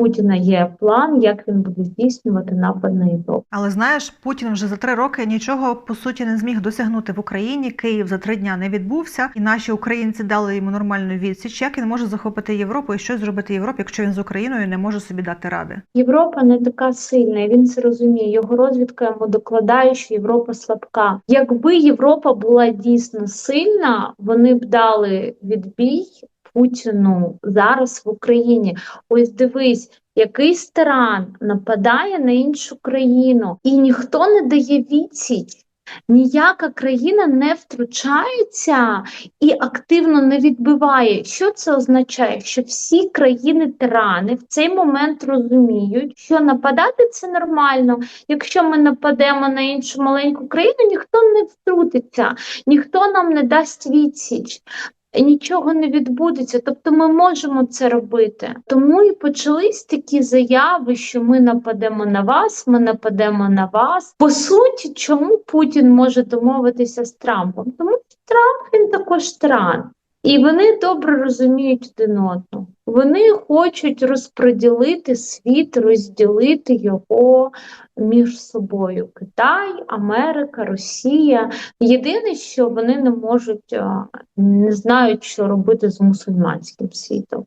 Путіна є план, як він буде здійснювати напад на Європу. Але знаєш, Путін вже за три роки нічого по суті не зміг досягнути в Україні. Київ за три дня не відбувся, і наші українці дали йому нормальну відсіч. Як він може захопити Європу і щось зробити Європі, якщо він з Україною не може собі дати ради? Європа не така сильна, він це розуміє. Його розвідка йому докладає, що Європа слабка. Якби Європа була дійсно сильна, вони б дали відбій Путіну зараз в Україні. Ось дивись, якийсь тиран нападає на іншу країну, і ніхто не дає відсіч. Ніяка країна не втручається і активно не відбиває. Що це означає? Що всі країни-тирани в цей момент розуміють, що нападати це нормально. Якщо ми нападемо на іншу маленьку країну, ніхто не втрутиться, ніхто нам не дасть відсіч. Нічого не відбудеться, тобто ми можемо це робити. Тому і почались такі заяви, що ми нападемо на вас, ми нападемо на вас. По суті, чому Путін може домовитися з Трампом? Тому Трамп він також тиран. І вони добре розуміють один одного. Вони хочуть розподілити світ, розділити його між собою: Китай, Америка, Росія. Єдине, що вони не можуть, не знають, що робити з мусульманським світом.